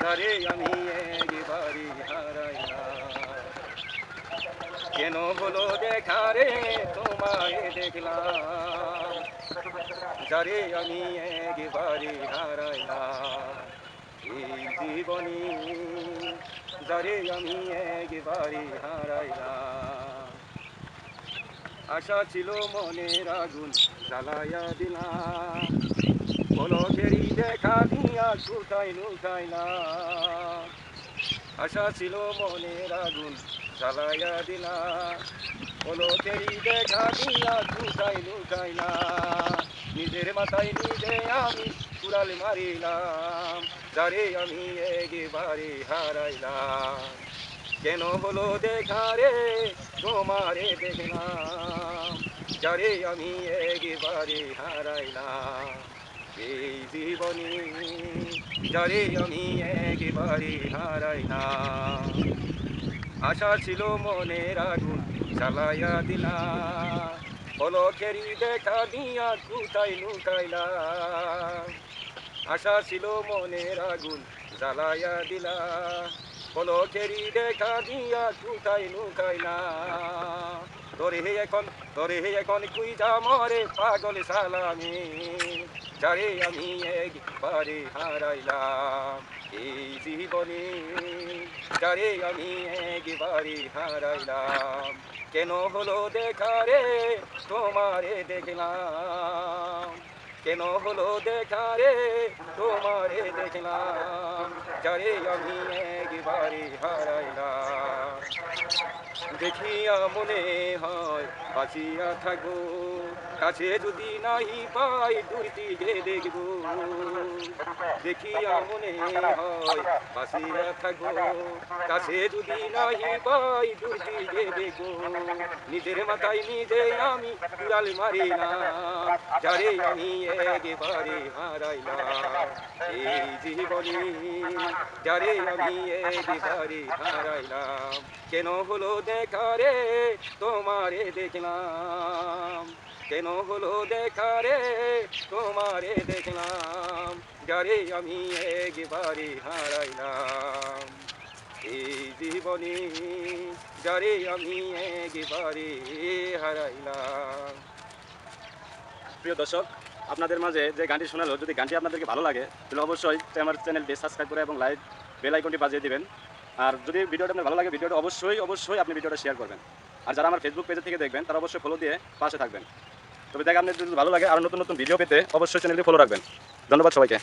যারে আমি একবারই হারাইলাম। কেন হলো দেখা রে, তোমায় দেখলাম। যারে আমি একবারই হারাইলাম। এই জীবনী, যারে আমি একবারই হারাইলাম। আশা ছিল মনের আগুন জ্বালাইয়া দিলাম। পলকেরই দেখা দিয়া কোথায় না। আশা ছিল মনের আগুন জ্বালাইয়া দিলাম। পলকেরই দেখা দিয়া কোথায় না। নিজের মাথায় নিজে আমি কুড়াল মারিলাম। যারে আমি একেবারে হারাইলাম। কেন হলো দেখা রে? তোমারে দেখলাম। যারে আমি একেবারে হারাইলাম। এই জীবনে যারে আমি একেবারে হারাইলাম। আশা ছিল মনের আগুন জ্বালাইয়া দিলাম। পলকেরই দেখা দিয়া কোথায় লুকাইলাম। আশা ছিল মনের আগুন জ্বালাইয়া দিলাম। পলকেরই দেখা দিয়া কোথায় লুকাইলাম তোরে এখন তোরে এখন কুই যা মরে পাগল সালামি যারে আমি একবারে হারাইলাম এই জীবনে যারে আমি একবারে হারাইলাম কেন হলো দেখা রে তোমারে দেখলাম কেন হলো দেখা রে? তোমারে দেখলাম, যারে আমি একবারে হারাইলাম। দেখিয়া মনে হয় বাঁচিয়া থাকব, কাছে যদি নাহি পাই দূর দিকে দেখব। দেখিয়া মনে হয় বাঁচিয়া থাকব, কাছে যদি নাহি পাই দূর দিকে দেখব। নিজের মাথায় নিজে আমি কুড়াল মারিলাম, যারে আমি একেবারে হারাইলাম এই জীবনে যারে আমি একেবারে হারাইলাম, কেন হলো দেখা রে তোমারে দেখলাম? কেন হলো দেখা রে তোমারে দেখলাম? যারে আমি একবারে হারাইলাম। এই জীবনে যারে আমি একবারে হারাইলাম। প্রিয় দর্শক আপনাদের মাঝে যে গানটি শোনালো, যদি গানটি আপনাদেরকে ভালো লাগে, তাহলে অবশ্যই আমার চ্যানেলটি সাবস্ক্রাইব করে এবং লাইক, বেল আইকনটি বাজিয়ে দিবেন। আর যদি ভিডিওটা আপনার ভালো লাগে, ভিডিওটা অবশ্যই অবশ্যই আপনি ভিডিওটা শেয়ার করবেন। আর যারা আমার ফেসবুক পেজে থেকে দেখবেন, তারা অবশ্যই ফলো দিয়ে পাশে থাকবেন। তবে দেখ আপনি যদি ভালো লাগে, আর নতুন নতুন ভিডিও পেতে অবশ্যই চ্যানেলটি ফলো রাখবেন। ধন্যবাদ সবাইকে।